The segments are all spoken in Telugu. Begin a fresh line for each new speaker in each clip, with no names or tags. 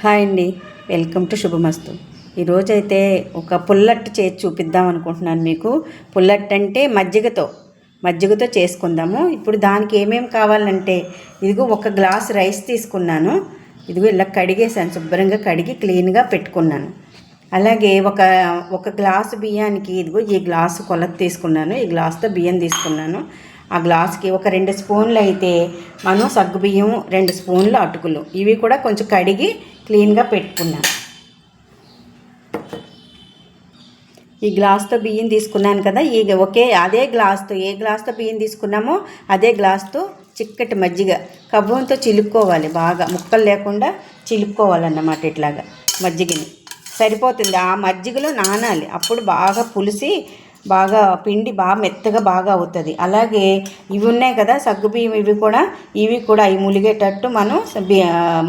హాయ్ అండి. వెల్కమ్ టు శుభమస్తు. ఈరోజైతే ఒక పుల్లట్టు చేసి చూపిద్దాం అనుకుంటున్నాను మీకు. పుల్లట్ అంటే మజ్జిగతో మజ్జిగతో చేసుకుందాము. ఇప్పుడు దానికి ఏమేమి కావాలంటే ఇదిగో ఒక గ్లాస్ రైస్ తీసుకున్నాను. ఇదిగో ఇలా కడిగేసాను శుభ్రంగా కడిగి క్లీన్గా పెట్టుకున్నాను. అలాగే ఒక ఒక గ్లాసు బియ్యానికి ఇదిగో ఈ గ్లాసు కొలత తీసుకున్నాను. ఈ గ్లాసుతో బియ్యం తీసుకున్నాను. ఆ గ్లాస్కి ఒక రెండు స్పూన్లు అయితే మనం సగ్గు బియ్యం రెండు స్పూన్లు అటుకులు. ఇవి కూడా కొంచెం కడిగి క్లీన్గా పెట్టుకున్నాను. ఈ గ్లాస్తో బియ్యం తీసుకున్నాను కదా ఈ ఒకే అదే గ్లాస్తో ఏ గ్లాస్తో బియ్యం తీసుకున్నామో అదే గ్లాస్తో చిక్కటి మజ్జిగ కవ్వంతో చిలుక్కోవాలి బాగా. ముక్కలు లేకుండా చిలుక్కోవాలన్నమాట ఇట్లాగా మజ్జిగని. సరిపోతుంది. ఆ మజ్జిగలో నానాలి. అప్పుడు బాగా పులిసి బాగా పిండి బాగా మెత్తగా బాగా అవుతుంది. అలాగే ఇవి ఉన్నాయి కదా సగ్గుబియ్యం ఇవి కూడా ఇవి కూడా ఇవి ములిగేటట్టు మనం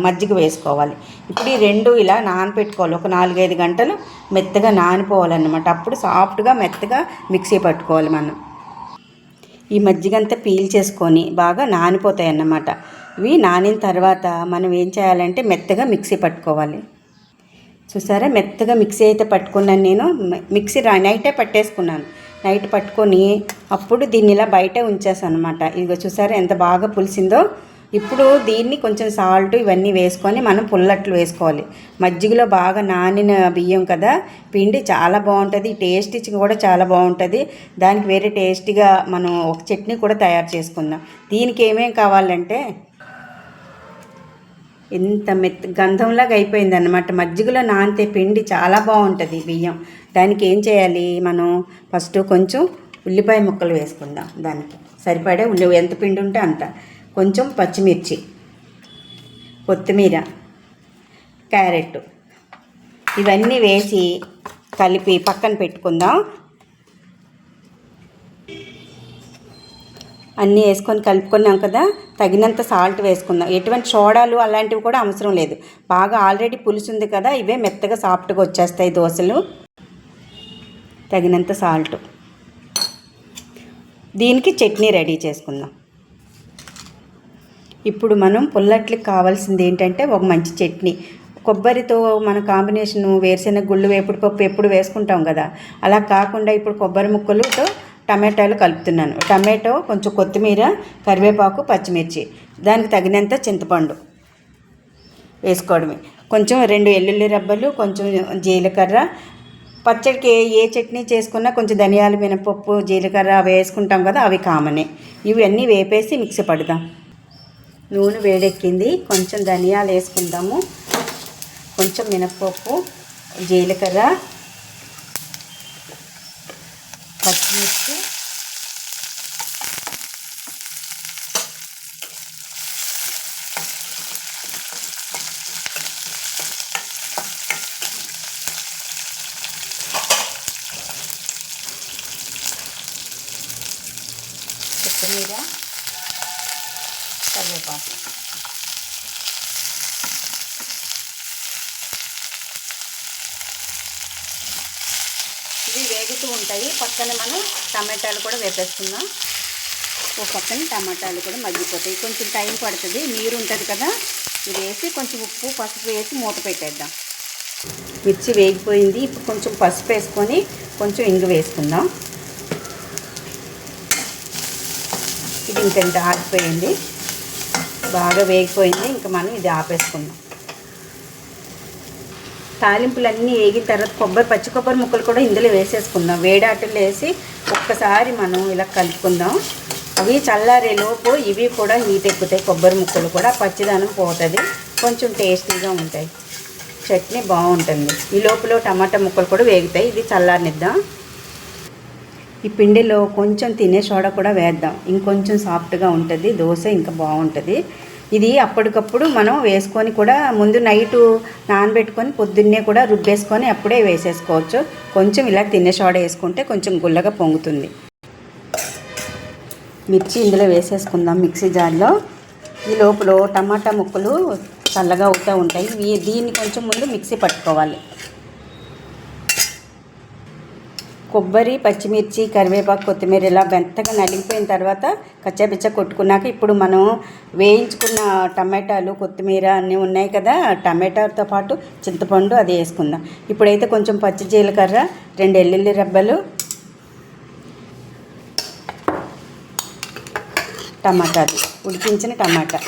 మజ్జిగ వేసుకోవాలి. ఇప్పుడు ఈ రెండు ఇలా నానపెట్టుకోవాలి. ఒక నాలుగైదు గంటలు మెత్తగా నానిపోవాలన్నమాట. అప్పుడు సాఫ్ట్గా మెత్తగా మిక్సీ పట్టుకోవాలి మనం. ఈ మజ్జిగ అంతా పీల్ చేసుకొని బాగా నానిపోతాయి అన్నమాట ఇవి నానిన తర్వాత మనం ఏం చేయాలంటే మెత్తగా మిక్సీ పట్టుకోవాలి. చూసారా? మెత్తగా మిక్సీ అయితే పట్టుకున్నాను నేను. మిక్సీ నైటే పట్టేసుకున్నాను. నైట్ పట్టుకొని అప్పుడు దీన్ని ఇలా బయటే ఉంచేసాను అనమాట ఇదిగో చూసారా ఎంత బాగా పులిసిందో. ఇప్పుడు దీన్ని కొంచెం సాల్ట్ ఇవన్నీ వేసుకొని మనం పుల్లట్లు వేసుకోవాలి. మజ్జిగలో బాగా నానిన బియ్యం కదా. పిండి చాలా బాగుంటుంది. టేస్ట్ కూడా చాలా బాగుంటుంది. దానికి వేరే టేస్టీగా మనం ఒక చట్నీ కూడా తయారు చేసుకుందాం. దీనికి ఏమేం కావాలంటే ఎంత మెత్త గంధంలాగా అయిపోయింది అనమాట మజ్జిగలో నానితే పిండి చాలా బాగుంటుంది బియ్యం. దానికి ఏం చేయాలి మనం? ఫస్ట్ కొంచెం ఉల్లిపాయ ముక్కలు వేసుకుందాం దానికి. సరిపడే ఉల్లి ఎంత పిండి ఉంటే అంత. కొంచెం పచ్చిమిర్చి కొత్తిమీర క్యారెట్. ఇవన్నీ వేసి కలిపి పక్కన పెట్టుకుందాం. అన్నీ వేసుకొని కలుపుకున్నాం కదా తగినంత సాల్ట్ వేసుకుందాం. ఎటువంటి సోడాలు అలాంటివి కూడా అవసరం లేదు. బాగా ఆల్రెడీ పులుసు ఉంది కదా ఇవే మెత్తగా సాఫ్ట్గా వచ్చేస్తాయి దోశలు. తగినంత సాల్ట్. దీనికి చట్నీ రెడీ చేసుకుందాం. ఇప్పుడు మనం పుల్లట్లకి కావాల్సింది ఏంటంటే ఒక మంచి చట్నీ. కొబ్బరితో మన కాంబినేషన్ వేరుశెనగ గుళ్ళు వేపుడు పప్పు ఎప్పుడు వేసుకుంటాం కదా. అలా కాకుండా ఇప్పుడు కొబ్బరి ముక్కలుతో టమాటాలు కలుపుతున్నాను. టమాటో కొంచెం కొత్తిమీర కరివేపాకు పచ్చిమిర్చి. దానికి తగినంత చింతపండు వేసుకోవడమే. కొంచెం రెండు వెల్లుల్లి రబ్బలు కొంచెం జీలకర్ర. పచ్చడికి ఏ చట్నీ చేసుకున్నా కొంచెం ధనియాల మినపప్పు జీలకర్ర అవి వేసుకుంటాం కదా అవి కామనే. ఇవన్నీ వేపేసి మిక్సీ పడదాం నూనె వేడెక్కింది. కొంచెం ధనియాలు వేసుకుందాము. కొంచెం మినపప్పు జీలకర్ర పచ్చిమిర్చి కొత్తిమీర కరివేపాకు ఇవి వేగుతూ ఉంటాయి. పక్కన మనం టమాటాలు కూడా వేపేసుకుందాం. ఓ పక్కన టమాటాలు కూడా మగ్గిపోతాయి. కొంచెం టైం పడుతుంది. నీరు ఉంటుంది కదా? ఇది వేసి కొంచెం ఉప్పు పసుపు వేసి మూత పెట్టేద్దాం. మిర్చి వేగిపోయింది. ఇప్పుడు కొంచెం పసుపు వేసుకొని కొంచెం ఇంగు వేసుకుందాం. ఇది ఇంకెంత ఆగిపోయింది బాగా వేగిపోయింది. ఇంకా మనం ఇది ఆపేసుకుందాం. తాలింపులన్నీ వేగిన తర్వాత కొబ్బరి పచ్చి కొబ్బరి ముక్కలు కూడా ఇందులో వేసేసుకుందాం. వేడాటలు వేసి ఒక్కసారి మనం ఇలా కలుపుకుందాం. అవి చల్లారేలోపు ఇవి కూడా హీట్ ఎక్కుతాయి కొబ్బరి ముక్కలు కూడా. పచ్చిదనం పోతుంది కొంచెం టేస్టీగా ఉంటాయి. చట్నీ బాగుంటుంది. ఈ లోపల టమాటా ముక్కలు కూడా వేగుతాయి. ఇది చల్లారనిద్దాం. ఈ పిండిలో కొంచెం తినే సోడా కూడా వేద్దాం. ఇంకొంచెం సాఫ్ట్గా ఉంటుంది దోశ ఇంకా బాగుంటుంది. ఇది అప్పటికప్పుడు మనం వేసుకొని కూడా ముందు నైటు నానబెట్టుకొని పొద్దున్నే కూడా రుబ్బేసుకొని అప్పుడే వేసేసుకోవచ్చు. కొంచెం ఇలా తినే సోడా వేసుకుంటే కొంచెం గుల్లగా పొంగుతుంది. మిర్చి ఇందులో వేసేసుకుందాం మిక్సీ జార్లో. ఈ లోపల టమాటా ముక్కలు చల్లగా అవుతూ ఉంటాయి. దీన్ని కొంచెం ముందు మిక్సీ పట్టుకోవాలి. కొబ్బరి పచ్చిమిర్చి కరివేపాకు కొత్తిమీర ఇలా మెత్తగా నలిగిపోయిన తర్వాత కచ్చాపిచ్చ కొట్టుకున్నాక ఇప్పుడు మనం వేయించుకున్న టమాటాలు కొత్తిమీర అన్నీ ఉన్నాయి కదా టమాటాతో పాటు చింతపండు అది వేసుకుందాం. ఇప్పుడైతే కొంచెం పచ్చి జీలకర్ర రెండు ఎల్లుల్లి రెబ్బలు టమాటాలు ఉడికించిన టమాటా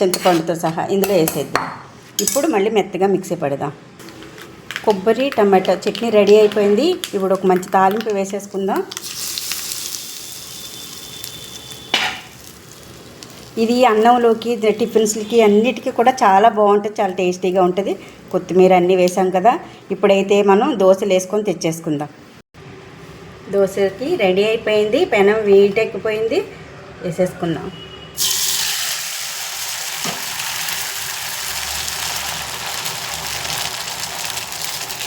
చింతపండుతో సహా ఇందులో వేసేద్దాం. ఇప్పుడు మళ్ళీ మెత్తగా మిక్సీ పడదాం. కొబ్బరి టమాటా చట్నీ రెడీ అయిపోయింది. ఇప్పుడు ఒక మంచి తాలింపు వేసేసుకుందాం. ఇది అన్నంలోకి టిఫిన్స్కి అన్నిటికీ కూడా చాలా బాగుంటుంది చాలా టేస్టీగా ఉంటుంది. కొత్తిమీర అన్నీ వేసాం కదా. ఇప్పుడైతే మనం దోశలు వేసుకొని తెచ్చేసుకుందాం. దోశకి రెడీ అయిపోయింది. పెనం వీటెక్కిపోయింది. వేసేసుకుందాం.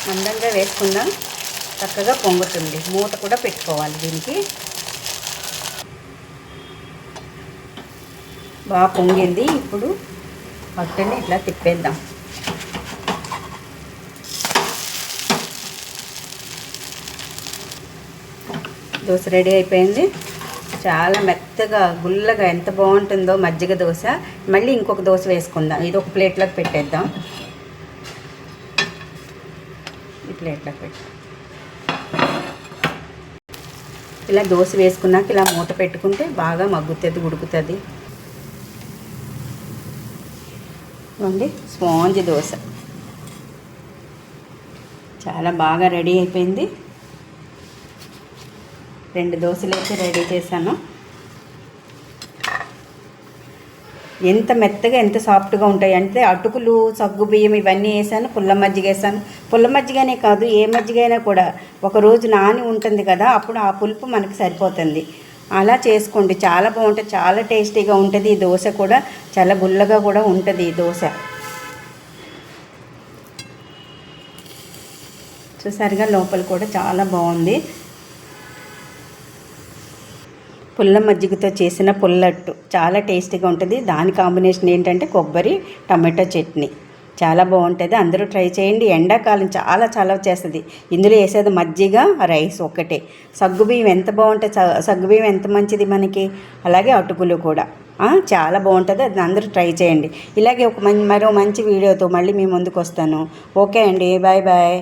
మందంగా వేసుకుందాం. చక్కగా పొంగుతుంది. మూత కూడా పెట్టుకోవాలి దీనికి. బాగా పొంగింది. ఇప్పుడు పక్కనే ఇట్లా తిప్పేద్దాం. దోశ రెడీ అయిపోయింది. చాలా మెత్తగా గుల్లగా ఎంత బాగుంటుందో మజ్జిగ దోశ. మళ్ళీ ఇంకొక దోశ వేసుకుందాం. ఇది ఒక ప్లేట్లోకి పెట్టేద్దాం. ప్లేట్లో పెట్టి ఇలా దోశ వేసుకున్నాక ఇలా మూత పెట్టుకుంటే బాగా మగ్గుతుంది ఉడుకుతుంది. ఇవ్వండి స్పాంజ్ దోశ. చాలా బాగా రెడీ అయిపోయింది. రెండు దోశలు అయితే రెడీ చేశాను. ఎంత మెత్తగా ఎంత సాఫ్ట్గా ఉంటాయి అంటే అటుకులు సగ్గు బియ్యం ఇవన్నీ వేసాను పుల్ల మజ్జిగ వేసాను. పుల్ల మజ్జిగనే కాదు ఏ మజ్జిగ అయినా కూడా ఒక రోజు నాని ఉంటుంది కదా అప్పుడు ఆ పులుపు మనకు సరిపోతుంది. అలా చేసుకోండి. చాలా బాగుంటుంది చాలా టేస్టీగా ఉంటుంది ఈ దోశ కూడా. చాలా గుల్లగా కూడా ఉంటుంది ఈ దోశ. చూసారుగా లోపల కూడా చాలా బాగుంది. పుల్ల మజ్జిగతో చేసిన పుల్లట్టు. చాలా టేస్టీగా ఉంటుంది. దాని కాంబినేషన్ ఏంటంటే కొబ్బరి టమాటో చట్నీ. చాలా బాగుంటుంది. అందరూ ట్రై చేయండి. ఎండాకాలం చాలా చలవ చేస్తుంది ఇందులో వేసేది మజ్జిగ రైస్ ఒక్కటే. సగ్గుబియ్యం ఎంత బాగుంటుంది సగ్గుబియ్యం ఎంత మంచిది మనకి? అలాగే అటుకులు కూడా. చాలా బాగుంటుంది. అది అందరూ ట్రై చేయండి. ఇలాగే ఒక మరో మంచి వీడియోతో మళ్ళీ మీ ముందుకు వస్తాను ఓకే అండి. Bye bye.